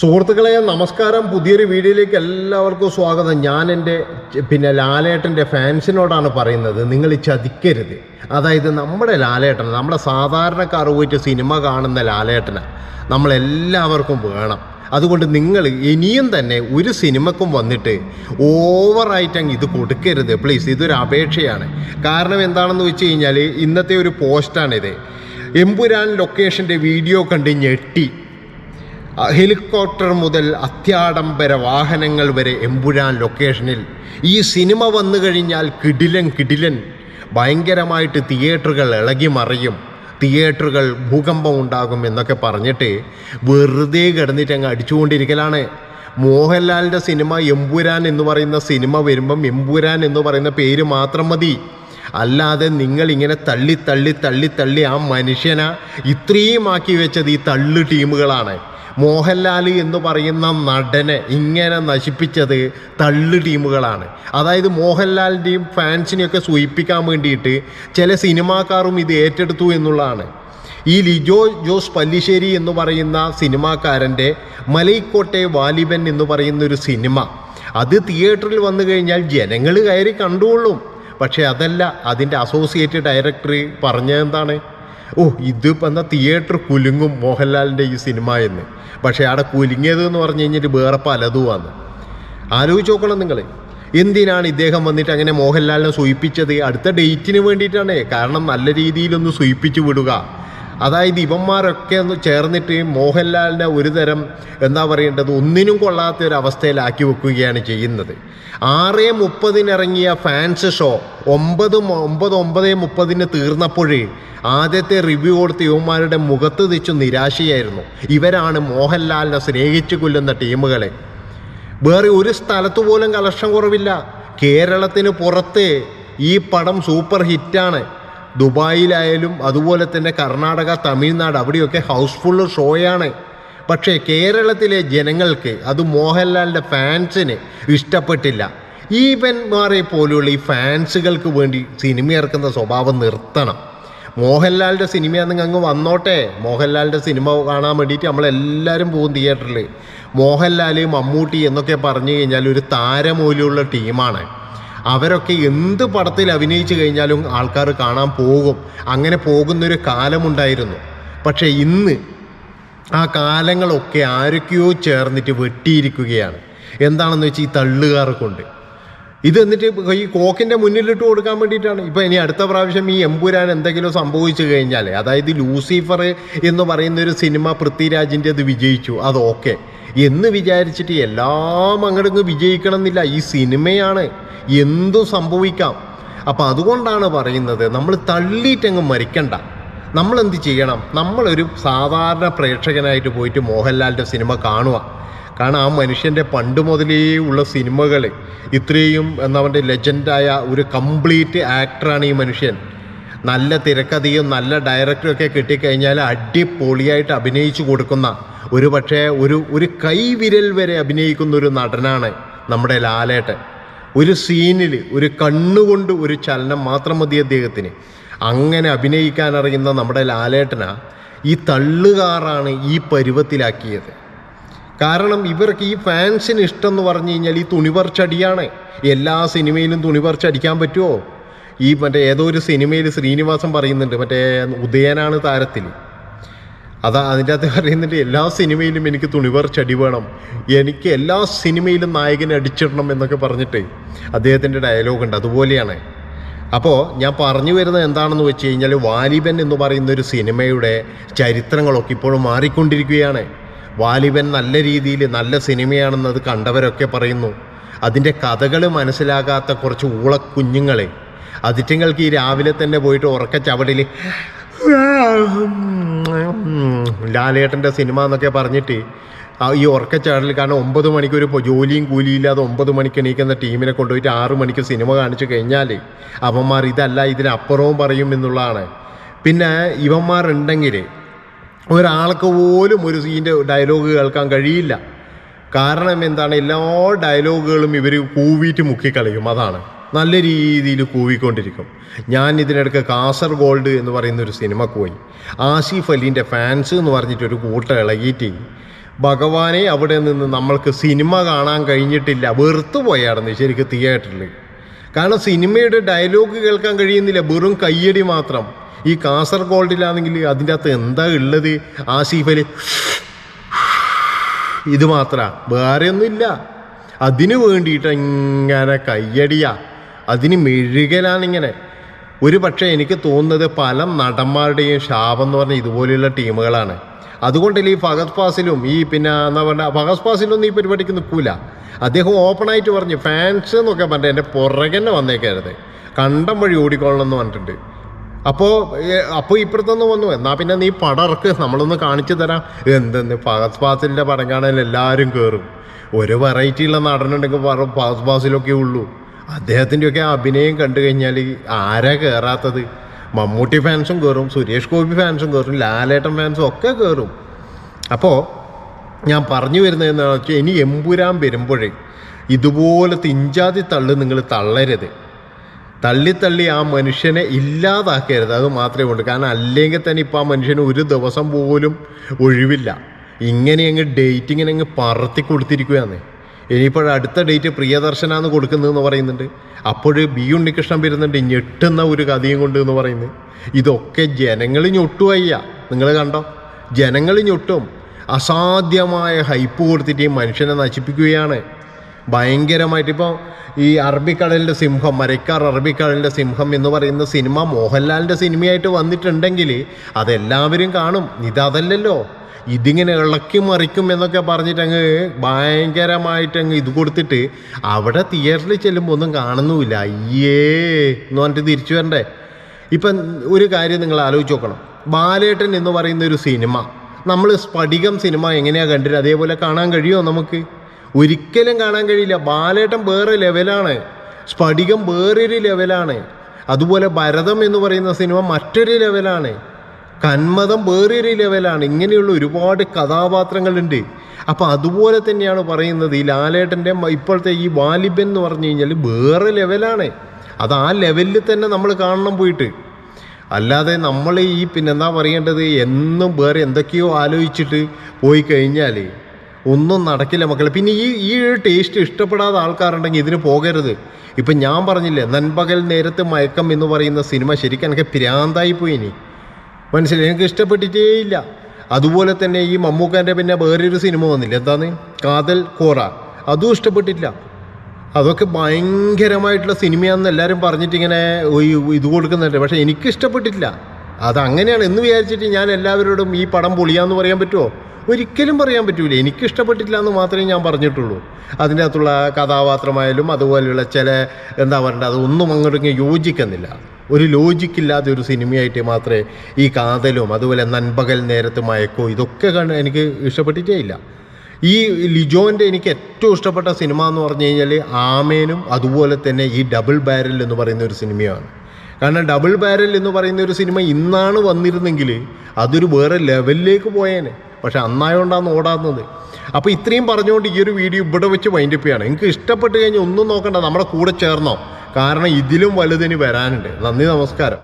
സുഹൃത്തുക്കളെ നമസ്കാരം. പുതിയൊരു വീഡിയോയിലേക്ക് എല്ലാവർക്കും സ്വാഗതം. ഞാൻ എന്റെ പിന്നെ ലാലേട്ടന്റെ ഫാൻസിനോടാണ് പറയുന്നത്. നിങ്ങൾ ചതിക്കരുത്. അതായത് നമ്മുടെ ലാലേട്ടൻ നമ്മുടെ സാധാരണക്കാർ പോയിട്ട് സിനിമ കാണുന്ന ലാലേട്ടനെ നമ്മളെല്ലാവർക്കും വേണം. അതുകൊണ്ട് നിങ്ങൾ ഇനിയും തന്നെ ഒരു സിനിമക്കും വന്നിട്ട് ഓവറായിട്ട് അങ്ങ് ഇത് കൊടുക്കരുത്. പ്ലീസ് ഇതൊരു അപേക്ഷയാണ്. കാരണം എന്താണെന്ന് വെച്ച് കഴിഞ്ഞാൽ ഇന്നത്തെ ഒരു പോസ്റ്റാണിത്. എമ്പുരാൻ ലൊക്കേഷന്റെ വീഡിയോ കണ്ട് ഞെട്ടി. ഹെലികോപ്റ്റർ മുതൽ അത്യാഡംബര വാഹനങ്ങൾ വരെ എമ്പുരാൻ ലൊക്കേഷനിൽ. ഈ സിനിമ വന്നു കഴിഞ്ഞാൽ കിടിലൻ കിടിലൻ. ഭയങ്കരമായിട്ട് തിയേറ്ററുകൾ ഇളകി മറിയും. തിയേറ്ററുകൾ ഭൂകമ്പം ഉണ്ടാകും എന്നൊക്കെ പറഞ്ഞിട്ട് വെറുതെ കിടന്നിട്ട് അങ്ങ് അടിച്ചുകൊണ്ടിരിക്കലാണ്. മോഹൻലാലിന്റെ സിനിമ എമ്പുരാൻ എന്ന് പറയുന്ന സിനിമ വരുമ്പം എമ്പുരാൻ എന്ന് പറയുന്ന പേര് മാത്രം മതി. അല്ലാതെ നിങ്ങൾ ഇങ്ങനെ തള്ളി തള്ളി തള്ളി തള്ളി ആ മനുഷ്യനെ ഇത്രയും ആക്കി വെച്ചത് ഈ തള്ളു ടീമുകളാണ്. മോഹൻലാൽ എന്ന് പറയുന്ന നടനെ ഇങ്ങനെ നശിപ്പിച്ചത് തള്ളു ടീമുകളാണ്. അതായത് മോഹൻലാലിന്റെയും ഫാൻസിനെയൊക്കെ സൂയിപ്പിക്കാൻ വേണ്ടിയിട്ട് ചില സിനിമാക്കാരും ഇത് ഏറ്റെടുത്തു എന്നുള്ളതാണ്. ഈ ലിജോ ജോസ് പല്ലിശ്ശേരി എന്ന് പറയുന്ന സിനിമാക്കാരന്റെ മലൈക്കോട്ടെ വാലിബൻ എന്ന് പറയുന്ന ഒരു സിനിമ. അത് തിയേറ്ററിൽ വന്നു കഴിഞ്ഞാൽ ജനങ്ങൾ കയറി കണ്ടുകൊള്ളും. പക്ഷേ അതല്ല അതിന്റെ അസോസിയേറ്റ് ഡയറക്ടർ പറഞ്ഞതെന്താണ് ഓ ഇതിപ്പോൾ എന്നാൽ തിയേറ്റർ കുലുങ്ങും മോഹൻലാലിന്റെ ഈ സിനിമ എന്ന്. പക്ഷേ അവിടെ കുലുങ്ങിയത് എന്ന് പറഞ്ഞു കഴിഞ്ഞിട്ട് വേറെ പലതുമാണ്. ആലോചിച്ച് നോക്കണം നിങ്ങൾ എന്തിനാണ് ഇദ്ദേഹം വന്നിട്ട് അങ്ങനെ മോഹൻലാലിനെ സൂയിപ്പിച്ചത്? അടുത്ത ഡേറ്റിന് വേണ്ടിയിട്ടാണ്. കാരണം നല്ല രീതിയിലൊന്ന് സൂയിപ്പിച്ച് വിടുക. അതായത് ഇവന്മാരൊക്കെ ഒന്ന് ചേർന്നിട്ട് മോഹൻലാലിനെ ഒരു തരം എന്താ പറയേണ്ടത് ഒന്നിനും കൊള്ളാത്ത ഒരു അവസ്ഥയിലാക്കി വെക്കുകയാണ് ചെയ്യുന്നത്. ആറ് മുപ്പതിനിറങ്ങിയ ഫാൻസ് ഷോ ഒമ്പത് ഒമ്പത് ഒമ്പത് മുപ്പതിന് തീർന്നപ്പോഴേ ആദ്യത്തെ റിവ്യൂ കൊടുത്ത യുവന്മാരുടെ മുഖത്ത് തിച്ചു നിരാശയായിരുന്നു. ഇവരാണ് മോഹൻലാലിനെ സ്നേഹിച്ചു കൊല്ലുന്ന ടീമുകളെ. വേറെ ഒരു സ്ഥലത്ത് പോലും കളക്ഷൻ കുറവില്ല. കേരളത്തിന് പുറത്ത് ഈ പടം സൂപ്പർ ഹിറ്റാണ്. ദുബായിലായാലും അതുപോലെ തന്നെ കർണാടക തമിഴ്നാട് അവിടെയൊക്കെ ഹൗസ്ഫുൾ ഷോയാണ് പക്ഷേ കേരളത്തിലെ ജനങ്ങൾക്ക് അത് മോഹൻലാലിന്റെ ഫാൻസിന് ഇഷ്ടപ്പെട്ടില്ല. ഈവൻമാരെ പോലെയുള്ള ഈ ഫാൻസുകൾക്ക് വേണ്ടി സിനിമ ഇറക്കുന്ന സ്വഭാവം നിർത്തണം. മോഹൻലാലിന്റെ സിനിമയാണെങ്കിൽ അങ്ങ് വന്നോട്ടെ. മോഹൻലാലിന്റെ സിനിമ കാണാൻ വേണ്ടിയിട്ട് നമ്മളെല്ലാവരും പോകും തിയേറ്ററിൽ മോഹൻലാൽ മമ്മൂട്ടി എന്നൊക്കെ പറഞ്ഞു കഴിഞ്ഞാൽ ഒരു താരമൂല്യമുള്ള ടീമാണ് അവരൊക്കെ എന്ത് പടത്തിൽ അഭിനയിച്ചു കഴിഞ്ഞാലും ആൾക്കാർ കാണാൻ പോകും. അങ്ങനെ പോകുന്നൊരു കാലമുണ്ടായിരുന്നു. പക്ഷേ ഇന്ന് ആ കാലങ്ങളൊക്കെ ആരൊക്കെയോ ചേർന്നിട്ട് വെട്ടിയിരിക്കുകയാണ്. എന്താണെന്ന് വെച്ചാൽ ഈ തള്ളുകാർ കൊണ്ട്. ഇത് എന്നിട്ട് ഈ കോക്കിന്റെ മുന്നിലിട്ട് കൊടുക്കാൻ വേണ്ടിയിട്ടാണ്. ഇപ്പോൾ ഇനി അടുത്ത പ്രാവശ്യം ഈ എമ്പുരാൻ എന്തെങ്കിലും സംഭവിച്ചു കഴിഞ്ഞാൽ അതായത് ലൂസിഫർ എന്ന് പറയുന്ന ഒരു സിനിമ പൃഥ്വിരാജിന്റെ അത് വിജയിച്ചു. അത് ഓക്കെ. എന്ന് വിചാരിച്ചിട്ട് എല്ലാം അങ്ങോട്ടും വിജയിക്കണമെന്നില്ല. ഈ സിനിമയാണ്. എന്തും സംഭവിക്കാം? അപ്പം അതുകൊണ്ടാണ് പറയുന്നത് നമ്മൾ തള്ളിയിട്ടങ്ങ് മരിക്കണ്ട. നമ്മൾ എന്ത് ചെയ്യണം? നമ്മളൊരു സാധാരണ പ്രേക്ഷകനായിട്ട് പോയിട്ട് മോഹൻലാലിന്റെ സിനിമ കാണുക. കാരണം ആ മനുഷ്യന്റെ പണ്ട് മുതലേ ഉള്ള സിനിമകൾ ഇത്രയും എന്നവന്റെ ലെജൻഡായ ഒരു കംപ്ലീറ്റ് ആക്ടറാണ് ഈ മനുഷ്യൻ. നല്ല തിരക്കഥയും നല്ല ഡയറക്ടറും ഒക്കെ കിട്ടിക്കഴിഞ്ഞാൽ അടിപൊളിയായിട്ട് അഭിനയിച്ചു കൊടുക്കുന്ന ഒരു പക്ഷേ ഒരു ഒരു കൈവിരൽ വരെ അഭിനയിക്കുന്ന ഒരു നടനാണ് നമ്മുടെ ലാലേട്ടൻ. ഒരു സീനിൽ ഒരു കണ്ണുകൊണ്ട് ഒരു ചലനം മാത്രം മതി അദ്ദേഹത്തിന്. അങ്ങനെ അഭിനയിക്കാൻ അറിയുന്ന നമ്മുടെ ലാലേട്ടന ഈ തള്ളുകാറാണ് ഈ പരുവത്തിലാക്കിയത്. കാരണം ഇവർക്ക് ഈ ഫാൻസിന് ഇഷ്ടം എന്ന് പറഞ്ഞു കഴിഞ്ഞാൽ ഈ തുണിപറിച്ചടിയാണ്. എല്ലാ സിനിമയിലും തുണിപറിച്ചടിക്കാൻ പറ്റുമോ ഈ മറ്റേ ഏതോ ഒരു സിനിമയിൽ ശ്രീനിവാസൻ പറയുന്നുണ്ട് മറ്റേ ഉദയനാണ് താരത്തിൽ അതാ അതിന്റെ അകത്ത് പറയുന്നുണ്ട് എല്ലാ സിനിമയിലും എനിക്ക് തുണിവർ ചടി വേണം. എനിക്ക് എല്ലാ സിനിമയിലും നായകനെ അടിച്ചിടണം എന്നൊക്കെ പറഞ്ഞിട്ട് അദ്ദേഹത്തിന്റെ ഡയലോഗുണ്ട് അതുപോലെയാണ്. അപ്പോൾ ഞാൻ പറഞ്ഞു വരുന്നത് എന്താണെന്ന് വെച്ച് കഴിഞ്ഞാൽ വാലിബൻ എന്ന് പറയുന്ന ഒരു സിനിമയുടെ ചരിത്രങ്ങളൊക്കെ ഇപ്പോഴും മാറിക്കൊണ്ടിരിക്കുകയാണ്. വാലിബൻ നല്ല രീതിയിൽ നല്ല സിനിമയാണെന്നത് കണ്ടവരൊക്കെ പറയുന്നു. അതിന്റെ കഥകൾ മനസ്സിലാകാത്ത കുറച്ച് ഊളക്കുഞ്ഞുങ്ങളെ. അതിറ്റങ്ങൾക്ക് ഈ രാവിലെ തന്നെ പോയിട്ട് ഉറക്ക ചവടിൽ ലാലേട്ടന്റെ സിനിമ എന്നൊക്കെ പറഞ്ഞിട്ട് ഈ ഉറക്കച്ചാടൽ കാരണം ഒമ്പത് മണിക്ക് ഒരു ജോലിയും കൂലിയില്ലാതെ ഒമ്പത് മണിക്ക് എണീക്കുന്ന ടീമിനെ കൊണ്ടുപോയിട്ട് ആറ് മണിക്ക് സിനിമ കാണിച്ചു കഴിഞ്ഞാൽ അവന്മാർ ഇതല്ല ഇതിനപ്പുറവും പറയും എന്നുള്ളതാണ്. പിന്നെ ഇവന്മാരുണ്ടെങ്കിൽ ഒരാൾക്ക് പോലും ഒരു സീന്റെ ഡയലോഗ് കേൾക്കാൻ കഴിയില്ല. കാരണം എന്താണ്? എല്ലാ ഡയലോഗുകളും ഇവർ കൂവിയിട്ട് മുക്കിക്കളയും അതാണ്. നല്ല രീതിയിൽ കൂവിക്കൊണ്ടിരിക്കും. ഞാൻ ഇതിനിടയ്ക്ക് കാസർഗോൾഡ് എന്ന് പറയുന്ന ഒരു സിനിമക്ക് പോയി. ആസിഫ് അലീന്റെ ഫാൻസ് എന്ന് പറഞ്ഞിട്ട് ഒരു കൂട്ടം ഇളകിയിട്ട് ഭഗവാനെ അവിടെ നിന്ന് നമ്മൾക്ക് സിനിമ കാണാൻ കഴിഞ്ഞിട്ടില്ല. വെറുത്തു പോയായിരുന്നു ശരിക്കും തിയേറ്ററിൽ കാരണം സിനിമയുടെ ഡയലോഗ് കേൾക്കാൻ കഴിയുന്നില്ല. വെറും കയ്യടി മാത്രം. ഈ കാസർഗോൾഡിലാണെങ്കിൽ അതിന്റെ അകത്ത് എന്താ ഉള്ളത്? ആസിഫലി ഇത് മാത്ര. വേറെ ഒന്നുമില്ല അതിനു വേണ്ടിയിട്ട് ഇങ്ങനെ കയ്യടിയാ. അതിന് മെഴുകലാണിങ്ങനെ. ഒരു പക്ഷേ എനിക്ക് തോന്നുന്നത് പല നടന്മാരുടെയും ശാപം എന്ന് പറഞ്ഞ ഇതുപോലെയുള്ള ടീമുകളാണ്. അതുകൊണ്ടല്ലേ ഈ ഫഹദ് ഫാസിലും ഈ പിന്നെ എന്താ പറയുക ഫഹദ് ഫാസിലൊന്നും ഈ പരിപാടിക്ക് നിൽക്കൂല. അദ്ദേഹം ഓപ്പണായിട്ട് പറഞ്ഞു ഫാൻസ് എന്നൊക്കെ പറഞ്ഞിട്ട് എന്റെ പുറകെന്നെ വന്നേക്കരുത്. കണ്ടം വഴി ഓടിക്കൊള്ളണം എന്ന് പറഞ്ഞിട്ടുണ്ട്. അപ്പോൾ അപ്പോൾ ഇപ്പുറത്തൊന്ന് വന്നു. എന്നാൽ പിന്നെ നീ പടം ഇറക്ക് നമ്മളൊന്ന് കാണിച്ചു തരാം. എന്തെന്ന് ഫഹദ് ഫാസിലിന്റെ പടം കാണാൻ എല്ലാവരും കയറും ഒരു വെറൈറ്റിയുള്ള നടനുണ്ടെങ്കിൽ ഫഹദ് ഫാസിലൊക്കെ ഉള്ളൂ. അദ്ദേഹത്തിന്റെയൊക്കെ അഭിനയം കണ്ടു കഴിഞ്ഞാൽ ആരാ കയറാത്തത് മമ്മൂട്ടി ഫാൻസും കയറും സുരേഷ് ഗോപി ഫാൻസും കയറും ലാലേട്ടൻ ഫാൻസും ഒക്കെ കയറും അപ്പോൾ ഞാൻ പറഞ്ഞു വരുന്നത് എന്താണെന്ന് വെച്ചാൽ ഇനി എമ്പുരാൻ വരുമ്പോഴേ ഇതുപോലെ ഇഞ്ചാതി തള്ളു നിങ്ങൾ തള്ളരുത്. തള്ളി തള്ളി ആ മനുഷ്യനെ ഇല്ലാതാക്കരുത്. അത് മാത്രമേ ഉള്ളൂ. കാരണം അല്ലെങ്കിൽ തന്നെ ഇപ്പോൾ ആ മനുഷ്യന് ഒരു ദിവസം പോലും ഒഴിവില്ല. ഇങ്ങനെ അങ്ങ് ഡേറ്റിങ്ങിനെ അങ്ങ് പറത്തി കൊടുത്തിരിക്കുകയാണ്. ഇനിയിപ്പോൾ അടുത്ത ഡേറ്റ് പ്രിയദർശനാന്ന് കൊടുക്കുന്നതെന്ന് പറയുന്നുണ്ട്. അപ്പോൾ ബി ഉണ്ണികൃഷ്ണൻ വരുന്നുണ്ട് ഞെട്ടുന്ന ഒരു കഥയും കൊണ്ട് എന്ന് പറയുന്നത്. ഇതൊക്കെ ജനങ്ങൾ ഞൊട്ടുവയ്യ നിങ്ങൾ കണ്ടോ? ജനങ്ങൾ ഞൊട്ടും. അസാധ്യമായ ഹൈപ്പ് കൊടുത്തിട്ട് ഈ മനുഷ്യനെ നശിപ്പിക്കുകയാണ്. ഭയങ്കരമായിട്ട് ഇപ്പോൾ ഈ അറബിക്കടലിന്റെ സിംഹം മരക്കാർ അറബിക്കടലിന്റെ സിംഹം എന്ന് പറയുന്ന സിനിമ മോഹൻലാലിന്റെ സിനിമയായിട്ട് വന്നിട്ടുണ്ടെങ്കിൽ അതെല്ലാവരും കാണും. ഇതതല്ലല്ലോ ഇതിങ്ങനെ ഇളക്കി മറിക്കും എന്നൊക്കെ പറഞ്ഞിട്ട് അങ്ങ് ഭയങ്കരമായിട്ട് അങ്ങ് ഇത് കൊടുത്തിട്ട് അവിടെ തിയേറ്ററിൽ ചെല്ലുമ്പോൾ ഒന്നും കാണുന്നുമില്ല. അയ്യേ എന്ന് പറഞ്ഞിട്ട് തിരിച്ചു വരണ്ടേ? ഇപ്പം ഒരു കാര്യം നിങ്ങൾ ആലോചിച്ച് നോക്കണം. ബാലേട്ടൻ എന്ന് പറയുന്ന ഒരു സിനിമ നമ്മൾ സ്ഫടികം സിനിമ എങ്ങനെയാണ് കണ്ടിട്ട് അതേപോലെ കാണാൻ കഴിയുമോ നമുക്ക്? ഒരിക്കലും കാണാൻ കഴിയില്ല. ബാലേട്ടൻ വേറെ ലെവലാണ് സ്ഫടികം വേറൊരു ലെവലാണ് അതുപോലെ ഭരതം എന്ന് പറയുന്ന സിനിമ മറ്റൊരു ലെവലാണ് കന്മതം വേറൊരു ലെവലാണ് ഇങ്ങനെയുള്ള ഒരുപാട് കഥാപാത്രങ്ങളുണ്ട്. അപ്പോൾ അതുപോലെ തന്നെയാണ് പറയുന്നത് ഈ ലാലേട്ടന്റെ ഇപ്പോഴത്തെ ഈ വാലിബൻ എന്ന് പറഞ്ഞു കഴിഞ്ഞാൽ വേറെ ലെവലാണ് അത് ആ ലെവലിൽ തന്നെ നമ്മൾ കാണണം പോയിട്ട്. അല്ലാതെ നമ്മൾ ഈ പിന്നെന്താ പറയേണ്ടത്? എന്നും വേറെ എന്തൊക്കെയോ ആലോചിച്ചിട്ട് പോയി കഴിഞ്ഞാൽ ഒന്നും നടക്കില്ല മക്കളെ. പിന്നെ ഈ ഈ ടേസ്റ്റ് ഇഷ്ടപ്പെടാത്ത ആൾക്കാരുണ്ടെങ്കിൽ ഇതിന് പോകരുത്. ഇപ്പം ഞാൻ പറഞ്ഞില്ലേ നൻപകൽ നേരത്തെ മയക്കം എന്ന് പറയുന്ന സിനിമ ശരിക്കും എനിക്ക് പ്രാന്തായി പോയി ഇനി. മനസ്സിലായി? എനിക്ക് ഇഷ്ടപ്പെട്ടിട്ടേ ഇല്ല. അതുപോലെ തന്നെ ഈ മമ്മൂക്കാന്റെ പിന്നെ വേറൊരു സിനിമ വന്നില്ല എന്താണ്? കാതൽ കോറ. അതും ഇഷ്ടപ്പെട്ടില്ല അതൊക്കെ ഭയങ്കരമായിട്ടുള്ള സിനിമയാണെന്ന് എല്ലാവരും പറഞ്ഞിട്ടിങ്ങനെ ഇത് കൊടുക്കുന്നുണ്ട്. പക്ഷേ എനിക്ക് ഇഷ്ടപ്പെട്ടിട്ടില്ല. അത് അങ്ങനെയാണ് എന്ന് വിചാരിച്ചിട്ട് ഞാൻ എല്ലാവരോടും ഈ പടം പൊളിയാന്ന് പറയാൻ പറ്റുമോ? ഒരിക്കലും പറയാൻ പറ്റൂല. എനിക്ക് ഇഷ്ടപ്പെട്ടിട്ടില്ല എന്ന് മാത്രമേ ഞാൻ പറഞ്ഞിട്ടുള്ളൂ. അതിന്റെ അകത്തുള്ള കഥാപാത്രമായാലും അതുപോലെയുള്ള ചില എന്താ പറയണ്ടത് അതൊന്നും അങ്ങോട്ട് യോജിക്കുന്നില്ല. ഒരു ലോജിക്കില്ലാത്ത ഒരു സിനിമയായിട്ട് മാത്രമേ ഈ കാതലും അതുപോലെ നൻപകൽ നേരത്ത് മയക്കോ ഇതൊക്കെ കണ്ട് എനിക്ക് ഇഷ്ടപ്പെട്ടിട്ടേ ഇല്ല. ഈ ലിജോന്റെ എനിക്ക് ഏറ്റവും ഇഷ്ടപ്പെട്ട സിനിമ എന്ന് പറഞ്ഞു കഴിഞ്ഞാൽ ആമേനും അതുപോലെ തന്നെ ഈ ഡബിൾ ബാരൽ എന്ന് പറയുന്ന ഒരു സിനിമയാണ്. കാരണം ഡബിൾ ബാരൽ എന്ന് പറയുന്ന ഒരു സിനിമ ഇന്നാണ് വന്നിരുന്നെങ്കിൽ അതൊരു വേറെ ലെവലിലേക്ക് പോയേനെ. പക്ഷെ അന്നായോണ്ടാണ് ഓടാവുന്നത് അപ്പോൾ ഇത്രയും പറഞ്ഞുകൊണ്ട് ഈ ഒരു വീഡിയോ ഇവിടെ വെച്ച് വൈൻഡപ്പ് ചെയ്യാണ്. നിങ്ങൾക്ക് ഇഷ്ടപ്പെട്ട് കഴിഞ്ഞാൽ ഒന്നും നോക്കണ്ട നമ്മുടെ കൂടെ ചേർന്നോ. കാരണം ഇതിലും വലുതിന് വരാനുണ്ട്. നന്ദി നമസ്കാരം.